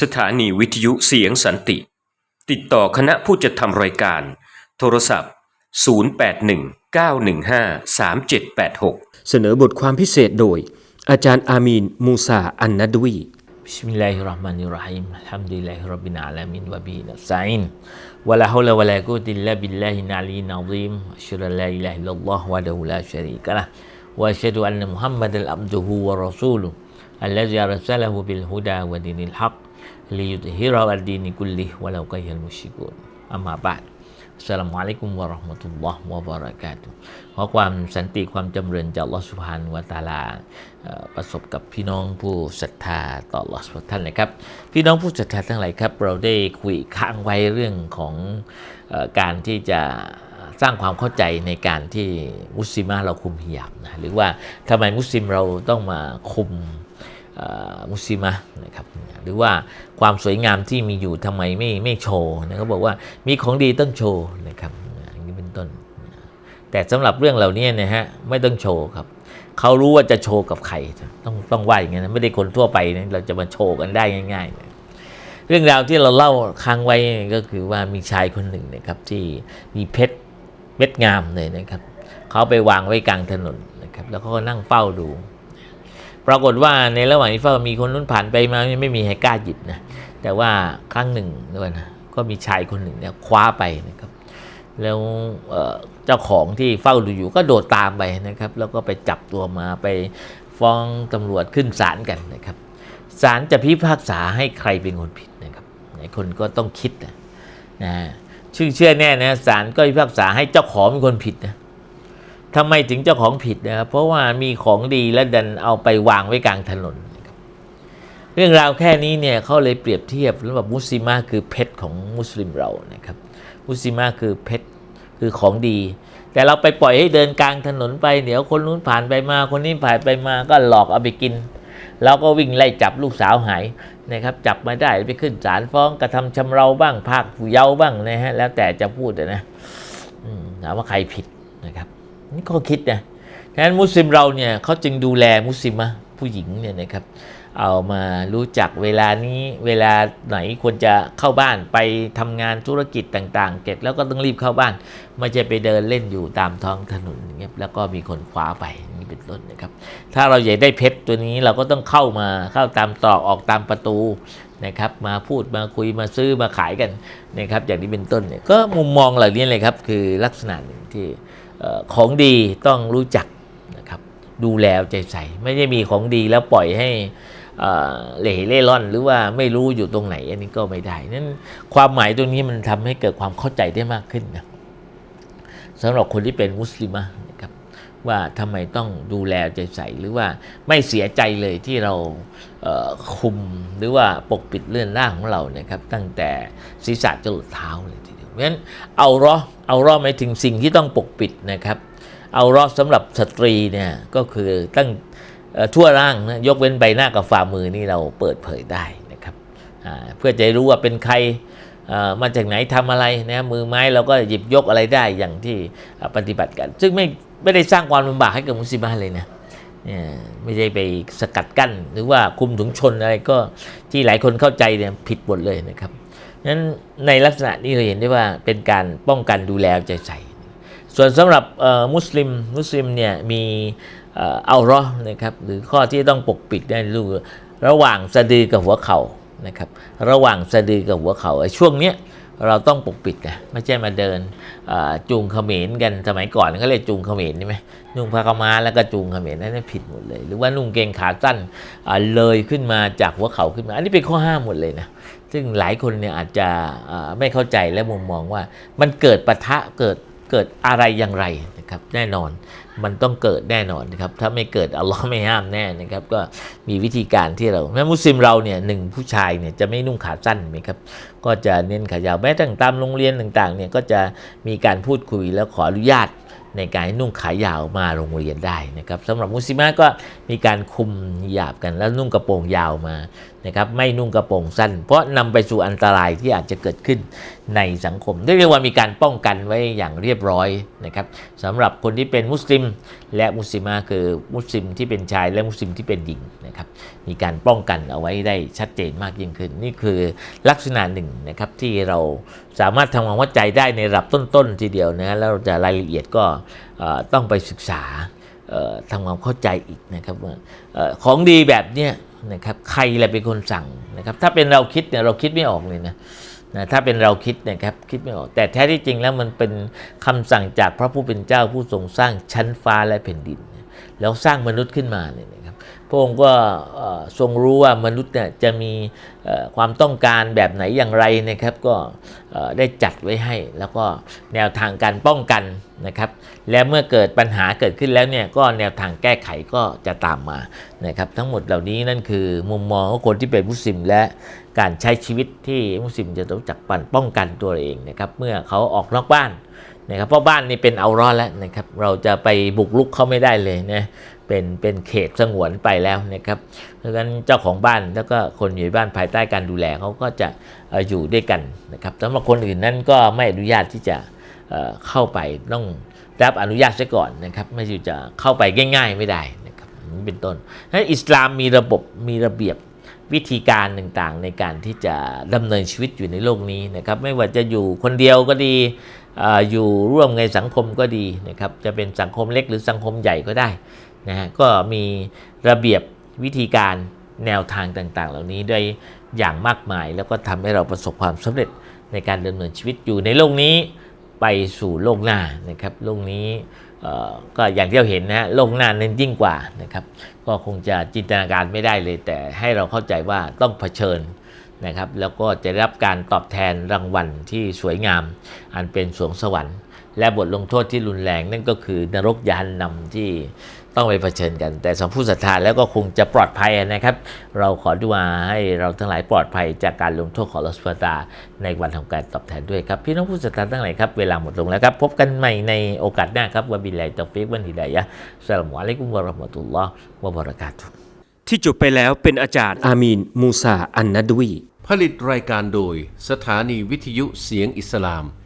สถานีวิทยุเสียงสันติ ติดต่อคณะผู้จัดทำรายการ โทรศัพท์ 0819153786 เสนอบทความพิเศษโดย อาจารย์อามีน มูซา อันนัดวี بسم الله الرحمن الرحيم الحمد لله رب العالمين وبه نستعين ولا حول ولا قوة إلا بالله العلي العظيم أشهد أن لا إله إلا الله وحده لا شريك له وأشهد أن محمدا عبده ورسوله الذي أرسله بالهدى ودين الحق ليظهره على الدين كله ولو كره المشركون أما بعد อัสสลามุอะลัยกุมวะเราะห์มะตุลลอฮ์วะบะเราะกาตุฮ์ขอความสันติความจำเริญจากอัลลอฮ์สุบฮานะฮูวะตะอาลาเอ่อประสบกับพี่น้องผู้ศรัทธาต่ออัลลอฮ์ทุกท่านนะครับ พี่น้องผู้ศรัทธาทั้งหลายครับ เราได้คุยค้างไว้เรื่องของเออการที่จะสร้างความเข้าใจในการที่มุสลิมะเราคุมฮิญาบนะหรือว่าทำไมมุสลิมเราต้องมาคุม เอ่อ มุสลิมะนะครับหรือว่าความสวยงามที่มีอยู่ทำไมไม่ไม่โชว์นะเขาบอกว่ามีของดีต้องโชว์นะครับอย่างนี้เป็นต้น แต่สำหรับเรื่องเหล่านี้นะฮะไม่ต้องโชว์ครับเขารู้ว่าจะโชว์กับใครต้องต้องว่าอย่างนี้นะไม่ได้คนทั่วไปนะเราจะมาโชว์กันได้ง่ายๆนะเรื่องราวที่เราเล่าค้างไว้ก็คือว่ามีชายคนหนึ่งนะครับที่มีเพชรเม็ดงามเลยนะครับเขาไปวางไว้กลางถนนนะครับแล้วเขาก็นั่งเฝ้าดู ปรากฏว่าในระหว่างที่เฝ้ามีคนนู้นผ่านไปมาไม่มีใครกล้าหยิบนะแต่ว่าครั้งหนึ่งด้วยนะก็มีชายคนหนึ่งเนี่ยคว้าไปนะครับ แล้วเจ้าของที่เฝ้าดูอยู่ก็โดดตามไปนะครับ แล้วก็ไปจับตัวมาไปฟ้องตำรวจขึ้นศาลกันนะครับศาลจะพิพากษาให้ใครเป็นคนผิดนะครับหลายคนก็ต้องคิดนะนะชื่อเชื่อแน่นะศาลก็พิพากษาให้เจ้าของเป็นคนผิดนะ ทำไมถึงเจ้าของผิดนะครับเพราะว่ามีของดีแล้วดันเอาไปวางไว้กลางถนน เรื่องราวแค่นี้เนี่ยเขาเลยเปรียบเทียบแล้วแบบมุสลิมาคือเพชรของมุสลิมเรานะครับมุสลิมาคือเพชรคือของดี แต่เราไปปล่อยให้เดินกลางถนนไปเดี๋ยวคนนู้นผ่านไปมาคนนี้ผ่านไปมาก็หลอกเอาไปกินแล้วก็วิ่งไล่จับลูกสาวหายนะครับจับมาได้ไปขึ้นศาลฟ้องกระทำชำเราบ้างภาคผู้เยาว์บ้างนะฮะแล้วแต่จะพูดอะนะถามว่าใครผิดนะครับ นี่ก็คิดนะฉะนั้นมุสลิมเราเนี่ยเขาจึงดูแลมุสลิมะผู้หญิงเนี่ยนะครับ เอามารู้จักเวลานี้เวลาไหนควรจะเข้าบ้านไปทำงานธุรกิจต่างๆเก็บแล้วก็ต้องรีบเข้าบ้าน ไม่ใช่ไปเดินเล่นอยู่ตามท้องถนนอย่างเงี้ยแล้วก็มีคนคว้าไปนี่เป็นต้นนะครับ ถ้าเราอยากได้เพชรตัวนี้เราก็ต้องเข้ามาเข้าตามตรอกออกตามประตูนะครับมาพูดมาคุยมาซื้อมาขายกันนะครับอย่างนี้เป็นต้นเนี่ยก็มุมมองเหล่านี้เลยครับคือลักษณะหนึ่งที่ ของดีต้องรู้จักนะครับดูแลใจใส่ ไม่ได้มีของดีแล้วปล่อยให้เอ่อเหล่เล่ร่อนหรือว่าไม่รู้อยู่ตรงไหน อันนี้ก็ไม่ได้นั้นความหมายตรงนี้มันทำให้เกิดความเข้าใจได้มากขึ้นนะสำหรับคนที่เป็นมุสลิมะนะครับว่าทำไมต้องดูแลใจใส่หรือว่าไม่เสียใจเลยที่เราเคุมหรือว่าปกปิดเลื่อนร่างของเรานะครับ ตั้งแต่ศีรษะจรดเท้าเลยทีเดียว เพราะฉะนั้นเอารอเอารอหมายถึงสิ่งที่ต้องปกปิดนะครับเอารอสำหรับสตรีเนี่ยก็คือตั้งทั่วร่างนะยกเว้นใบหน้ากับฝ่ามือนี่เราเปิดเผยได้นะครับเพื่อจะรู้ว่าเป็นใครมาจากไหนทำอะไรนะมือไม้เราก็หยิบยกอะไรได้อย่างที่ปฏิบัติกัน ซึ่งไม่ไม่ได้สร้างความลำบากให้กับมุสลิมะเลยนะไม่ได้ไปสกัดกั้น หรือว่าคุมถุงชนอะไรก็ที่หลายคนเข้าใจเนี่ยผิดหมดเลยนะครับ นั้นในลักษณะนี้เราเห็นได้ว่าเป็นการป้องกันดูแลใจใส่ส่วนสำหรับมุสลิมมุสลิมเนี่ยมีเอารอนะครับหรือข้อที่ต้องปกปิดได้รู้ระหว่างสะดือกับหัวเข่านะครับระหว่างสะดือกับหัวเข่าไอ้ช่วงเนี้ยเราต้องปกปิดนะไม่ใช่มาเดินจูงเขมรกันสมัยก่อนเขาเรียกจูงเขมรใช่ไหมนุ่งผ้าขมาแล้วก็จูงเขมรนั่นผิดหมดเลย หรือว่านุ่งเกงขาสั้นเลยขึ้นมาจากหัวเข่าขึ้นมา อันนี้เป็นข้อห้ามหมดเลยนะ ซึ่งหลายคนเนี่ยอาจจะไม่เข้าใจและมุมมองว่ามันเกิดปะทะเกิดเกิดอะไรอย่างไรนะครับแน่นอนมันต้องเกิดแน่นอนนะครับถ้าไม่เกิดอัลลอฮ์ไม่ห้ามแน่นะครับก็มีวิธีการที่เราแม้มุสลิมเราเนี่ยหนึ่งผู้ชายเนี่ยจะไม่นุ่งขาสั้นไหมครับก็จะเน้นขายาวแม้แต่ตามโรงเรียนต่างๆเนี่ยก็จะมีการพูดคุยแล้วขออนุญาต ในการให้นุ่งขายาวมาโรงเรียนได้นะครับสำหรับมุสลิมะก็มีการคุมหยาบกันแล้วนุ่งกระโปรงยาวมานะครับไม่นุ่งกระโปรงสั้น เพราะนำไปสู่อันตรายที่อาจจะเกิดขึ้นในสังคมเรียกว่ามีการป้องกันไว้อย่างเรียบร้อยนะครับสำหรับคนที่เป็นมุสลิม และมุสลิมาคือมุสลิมที่เป็นชายและมุสลิมที่เป็นหญิงนะครับมีการป้องกันเอาไว้ได้ชัดเจนมากยิ่งขึ้น นี่คือลักษณะหนึ่งนะครับที่เรา สามารถทำความเข้าใจได้ในระดับต้นๆทีเดียวนะแล้วจะรายละเอียดก็ต้องไปศึกษาทำความเข้าใจอีกนะครับออของดีแบบเนี้ยนะครับใครแหละเป็นคนสั่งนะครับถ้าเป็นเราคิดเนี่ยเราคิดไม่ออกเลยนะนะถ้าเป็นเราคิดนะครับคิดไม่ออกแต่แท้ที่จริงแล้วมันเป็นคำสั่งจากพระผู้เป็นเจ้าผู้ทรงสร้างชั้นฟ้าและแผ่นดิน แล้วสร้างมนุษย์ขึ้นมาเนี่ยนะครับพระองค์ก็ทรงรู้ว่ามนุษย์เนี่ยจะมีความต้องการแบบไหนอย่างไรนะครับ ก็ได้จัดไว้ให้ แล้วก็แนวทางการป้องกันนะครับ และเมื่อเกิดปัญหาเกิดขึ้นแล้วเนี่ยก็แนวทางแก้ไขก็จะตามมานะครับ ทั้งหมดเหล่านี้นั่นคือมุมมองของคนที่เป็นมุสลิมและการใช้ชีวิตที่มุสลิมจะต้องจักปันป้องกันตัวเองนะครับ เมื่อเขาออกนอกบ้าน นะครับเพราะบ้านนี่เป็นเอารอดแล้วนะครับเราจะไปบุกรุกเขาไม่ได้เลยนะเป็นเป็นเขตสงวนไปแล้วนะครับเพราะฉะนั้นเจ้าของบ้านแล้วก็คนอยู่บ้านภายใต้การดูแลเขาก็จะออยู่ด้วยกันนะครับสำหรับคนอื่นนั้นก็ไม่อนุญาตที่จะเเข้าไปต้องรับอนุญาตซะก่อนนะครับไม่ใช่จะเข้าไปง่าย ๆ ไม่ได้นะครับนี้เป็นต้นนั้นอิสลามมีระบบมีระเบียบ วิธีการต่างๆในการที่จะดำเนินชีวิตอยู่ในโลกนี้นะครับไม่ว่าจะอยู่คนเดียวก็ดีอออยู่ร่วมในสังคมก็ดีนะครับจะเป็นสังคมเล็กหรือสังคมใหญ่ก็ได้นะฮะก็มีระเบียบวิธีการแนวทางต่างๆ เหล่านี้ด้วยอย่างมากมาย แล้วก็ทำให้เราประสบความสำเร็จในการดำเนินชีวิตอยู่ในโลกนี้ ไปสู่โลกหน้านะครับโลกนี้ก็อย่างที่เราเห็นนะฮะโลกหน้านั้นยิ่งกว่านะครับ ก็คงจะจินตนาการไม่ได้เลย แต่ให้เราเข้าใจว่าต้องเผชิญนะครับ แล้วก็จะได้รับการตอบแทนรางวัลที่สวยงาม อันเป็นสวงสวรรค์ และบทลงโทษที่รุนแรงนั่นก็คือนรกยานนำที่ ต้องไปเผชิญกัน แต่สำหรับผู้ศรัทธาแล้วก็คงจะปลอดภัยนะครับ เราขอดุอาให้เราทั้งหลายปลอดภัยจากการลงโทษของลอสฟาตาในวันของการตอบแทนด้วยครับ พี่น้องผู้ศรัทธาทั้งหลายครับ เวลาหมดลงแล้วครับ พบกันใหม่ในโอกาสหน้าครับวะบิลลาฮิตอฟิกวันฮิดายะฮ์อัสสลามุอะลัยกุมวะเราะห์มะตุลลอฮ์วะบะเราะกาตุฮ์ที่จบไปแล้วเป็นอาจารย์อามีน มูซาอันนัดวีผลิตรายการโดยสถานีวิทยุเสียงอิสลาม